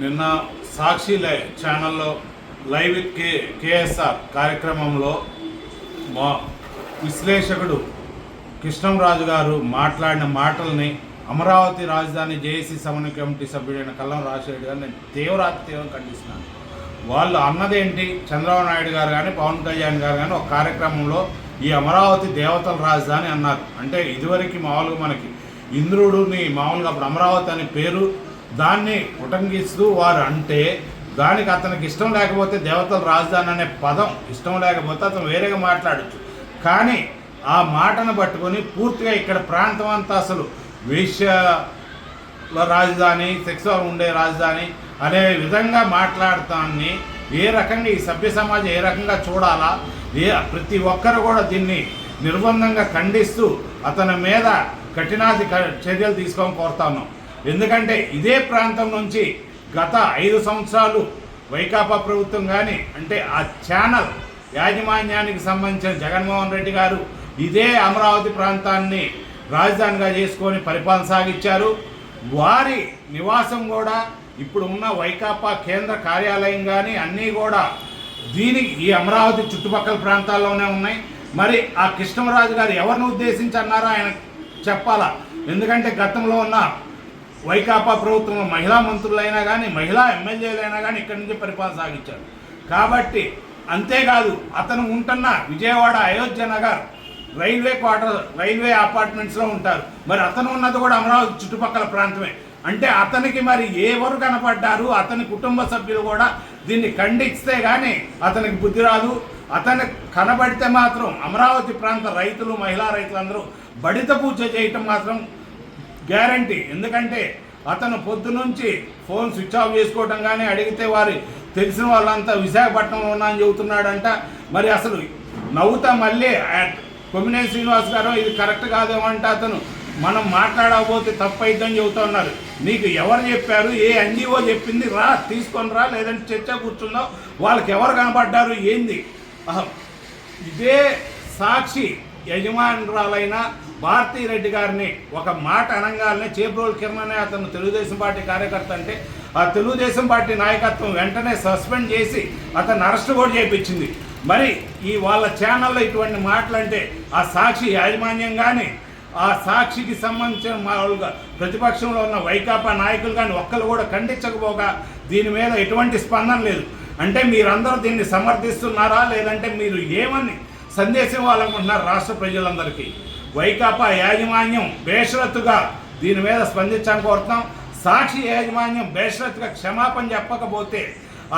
నిన్న సాక్షి లై ఛానల్లో లైవ్ విత్ కే కేఎస్ఆర్ కార్యక్రమంలో మా విశ్లేషకుడు కృష్ణంరాజు గారు మాట్లాడిన మాటల్ని అమరావతి రాజధాని జేఏసీ సమన్వయ కమిటీ సభ్యుడైన కల్లం రాజశేఖర్ గారు నేను తీవ్రాతి తీవ్రం ఖండిస్తున్నాను. వాళ్ళు అన్నదేంటి? చంద్రబాబు నాయుడు గారు కానీ పవన్ కళ్యాణ్ గారు కానీ ఒక కార్యక్రమంలో ఈ అమరావతి దేవతల రాజధాని అన్నారు. అంటే ఇదివరకు మామూలుగా మనకి ఇంద్రుడుని మామూలుగా అప్పుడు అమరావతి అనే పేరు దాన్ని ఉటంకిస్తూ వారు అంటే దానికి అతనికి ఇష్టం లేకపోతే దేవతల రాజధాని అనే పదం ఇష్టం లేకపోతే అతను వేరేగా మాట్లాడచ్చు. కానీ ఆ మాటను పట్టుకొని పూర్తిగా ఇక్కడ ప్రాంతం అంతా అసలు వేశ్య రాజధాని సెక్సువల్ ఉండే రాజధాని అనే విధంగా మాట్లాడటాన్ని ఏ రకంగా ఈ సభ్య సమాజం ఏ రకంగా చూడాలా? ఏ ప్రతి ఒక్కరు కూడా దీన్ని నిర్బంధంగా ఖండిస్తూ అతని మీద కఠినాది చర్యలు తీసుకోమని కోరుతా ఉన్నాం. ఎందుకంటే ఇదే ప్రాంతం నుంచి గత ఐదు సంవత్సరాలు వైకాపా ప్రభుత్వం కానీ అంటే ఆ ఛానల్ యాజమాన్యానికి సంబంధించిన జగన్మోహన్ రెడ్డి గారు ఇదే అమరావతి ప్రాంతాన్ని రాజధానిగా చేసుకొని పరిపాలన సాగించారు. వారి నివాసం కూడా ఇప్పుడు ఉన్న వైకాపా కేంద్ర కార్యాలయం కానీ అన్నీ కూడా దీనికి ఈ అమరావతి చుట్టుపక్కల ప్రాంతాల్లోనే ఉన్నాయి. మరి ఆ కృష్ణరాజు గారు ఎవరిని ఉద్దేశించి అన్నారో ఆయన చెప్పాలా? ఎందుకంటే గతంలో ఉన్న వైకాపా ప్రభుత్వం మహిళా మంత్రులైనా కానీ మహిళా ఎమ్మెల్యేలైనా కానీ ఇక్కడి నుంచి పరిపాలన సాగించారు. కాబట్టి అంతేకాదు అతను ఉంటున్న Vijayawada Ayodhya Nagar railway quarter railway అపార్ట్మెంట్స్లో ఉంటారు. మరి అతను ఉన్నది కూడా అమరావతి చుట్టుపక్కల ప్రాంతమే. అంటే అతనికి మరి ఎవరు కనపడ్డారు? అతని కుటుంబ సభ్యులు కూడా దీన్ని ఖండిస్తే కానీ అతనికి బుద్ధి రాదు. అతను కనబడితే మాత్రం అమరావతి ప్రాంత రైతులు మహిళా రైతులందరూ బడిత పూజ చేయటం మాత్రం గ్యారంటీ. ఎందుకంటే అతను పొద్దునుంచి ఫోన్ స్విచ్ ఆఫ్ చేసుకోవటం కానీ అడిగితే వారి తెలిసిన వాళ్ళంతా విశాఖపట్నంలో ఉన్నా అని చెబుతున్నాడంట. మరి అసలు నవ్వుతా మళ్ళీ ఆ కొమ్మినేని శ్రీనివాస్ గారు ఇది కరెక్ట్ కాదేమో అంటే అతను. మనం మాట్లాడకపోతే తప్పైద్దని చెబుతా ఉన్నారు. నీకు ఎవరు చెప్పారు? ఏ ఎన్జిఓ చెప్పింది? రా తీసుకొని రా లేదంటే చర్చ కూర్చుందో. వాళ్ళకి ఎవరు కనబడ్డారు? ఏంది? ఇదే సాక్షి యజమానురాలైన భారతీ రెడ్డి గారిని ఒక మాట అనగానే చేబ్రోల్ కిరణ్ అనే అతను తెలుగుదేశం పార్టీ కార్యకర్త అంటే ఆ తెలుగుదేశం పార్టీ నాయకత్వం వెంటనే సస్పెండ్ చేసి అతను అరెస్ట్ కూడా చేయించింది మరి ఈ వాళ్ళ ఛానల్లో ఇటువంటి మాటలంటే ఆ సాక్షి యాజమాన్యం కానీ ఆ సాక్షికి సంబంధించిన మామూలుగా ప్రతిపక్షంలో ఉన్న వైకాపా నాయకులు కానీ ఒక్కరు కూడా ఖండించకపోగా దీని మీద ఎటువంటి స్పందన లేదు. అంటే మీరందరూ దీన్ని సమర్థిస్తున్నారా? లేదంటే మీరు ఏమని సందేశం ఇవ్వాలనుకుంటున్నారు రాష్ట్ర ప్రజలందరికీ? వైకాపా యాజమాన్యం బేషరత్తుగా దీని మీద స్పందించాలని కోరుతున్నాం. సాక్షి యాజమాన్యం బేషరత్తుగా క్షమాపణ చెప్పకపోతే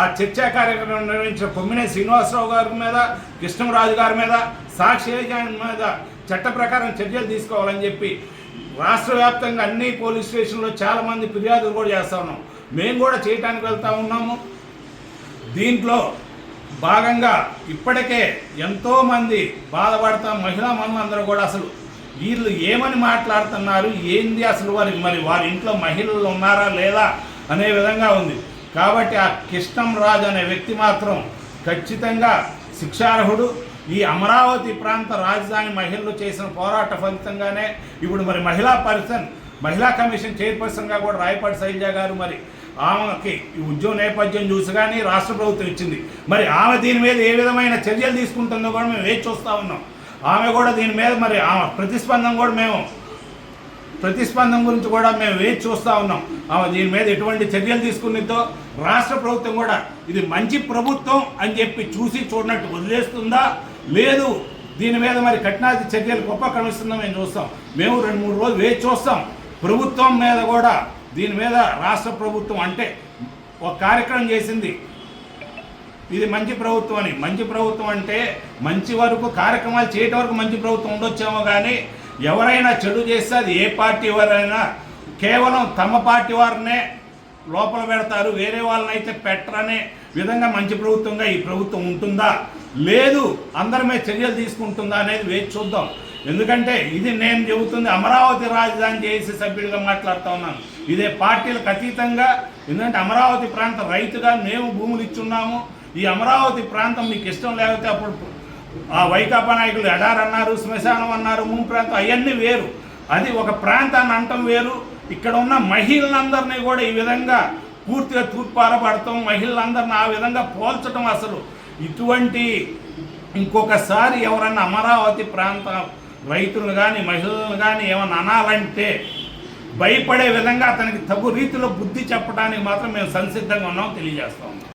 ఆ చర్చా కార్యక్రమం నిర్వహించిన కొమ్మినే శ్రీనివాసరావు గారి మీద కృష్ణరాజు గారి మీద సాక్షి యాజమాన్యం మీద చట్ట ప్రకారం చర్యలు తీసుకోవాలని చెప్పి రాష్ట్ర వ్యాప్తంగా అన్ని పోలీస్ స్టేషన్లో చాలామంది ఫిర్యాదులు కూడా చేస్తూ ఉన్నాం. మేము కూడా చేయటానికి వెళ్తూ ఉన్నాము. దీంట్లో భాగంగా ఇప్పటికే ఎంతోమంది బాధపడతాం మహిళా మనులందరూ కూడా అసలు వీళ్ళు ఏమని మాట్లాడుతున్నారు? ఏంది అసలు వారి మరి వారి ఇంట్లో మహిళలు ఉన్నారా లేదా అనే విధంగా ఉంది. కాబట్టి ఆ కృష్ణం రాజు అనే వ్యక్తి మాత్రం ఖచ్చితంగా శిక్షార్హుడు. ఈ అమరావతి ప్రాంత రాజధాని మహిళలు చేసిన పోరాట ఫలితంగానే ఇప్పుడు మరి మహిళా పరిసన్ మహిళా కమిషన్ చైర్పర్సన్గా కూడా రాయపాటి శైలజ గారు మరి ఆమెకి ఈ ఉద్యోగ నేపథ్యం చూసి కానీ రాష్ట్ర ప్రభుత్వం ఇచ్చింది. మరి ఆమె దీని మీద ఏ విధమైన చర్యలు తీసుకుంటుందో కూడా మేము వేచి చూస్తూ ఉన్నాం. ఆమె కూడా దీని మీద మరి ఆమె ప్రతిస్పందన కూడా మేము ప్రతిస్పందన గురించి కూడా మేము వేచి చూస్తూ ఉన్నాం. ఆమె దీని మీద ఎటువంటి చర్యలు తీసుకునిద్దో రాష్ట్ర ప్రభుత్వం కూడా ఇది మంచి ప్రభుత్వం అని చెప్పి చూసి చూడనట్టు వదిలేస్తుందా? లేదు దీని మీద మరి కఠినాది చర్యలు ఉపక్రమిస్తుందో మేము చూస్తాం. మేము రెండు మూడు రోజులు వేచి చూస్తాం. ప్రభుత్వం మీద కూడా దీని మీద రాష్ట్ర ప్రభుత్వం అంటే ఒక కార్యక్రమం చేసింది. ఇది మంచి ప్రభుత్వం అని. మంచి ప్రభుత్వం అంటే మంచి వరకు కార్యక్రమాలు చేయటం వరకు మంచి ప్రభుత్వం ఉండొచ్చేమో కానీ ఎవరైనా చెడు చేస్తే అది ఏ పార్టీ వారైనా కేవలం తమ పార్టీ వారినే లోపల పెడతారు. వేరే వాళ్ళని అయితే పెట్టరనే విధంగా మంచి ప్రభుత్వంగా ఈ ప్రభుత్వం ఉంటుందా? లేదు. అందరి మీద చర్యలు తీసుకుంటుందా అనేది వేచి చూద్దాం. ఎందుకంటే ఇది నేను చెబుతుంది అమరావతి రాజధాని చేసి సభ్యుడిగా మాట్లాడుతూ ఉన్నాను. ఇదే పార్టీలకు అతీతంగా. ఎందుకంటే అమరావతి ప్రాంత రైతుగా మేము భూములు ఇచ్చున్నాము. ఈ అమరావతి ప్రాంతం మీకు ఇష్టం లేకపోతే అప్పుడు ఆ వైకాపా నాయకులు ఎడార్ అన్నారు శ్మశానం అన్నారు మూడు ప్రాంతం అవన్నీ వేరు. అది ఒక ప్రాంతాన్ని అంటం వేరు. ఇక్కడ ఉన్న మహిళలందరినీ కూడా ఈ విధంగా పూర్తిగా తూర్పారపడటం మహిళలందరిని ఆ విధంగా పోల్చడం అసలు ఇటువంటి ఇంకొకసారి ఎవరన్నా అమరావతి ప్రాంత రైతులను కానీ మహిళలను కానీ ఏమన్నా అనాలంటే భయపడే విధంగా అతనికి తగు రీతిలో బుద్ధి చెప్పడానికి మాత్రం మేము సంసిద్ధంగా ఉన్నాం తెలియజేస్తాం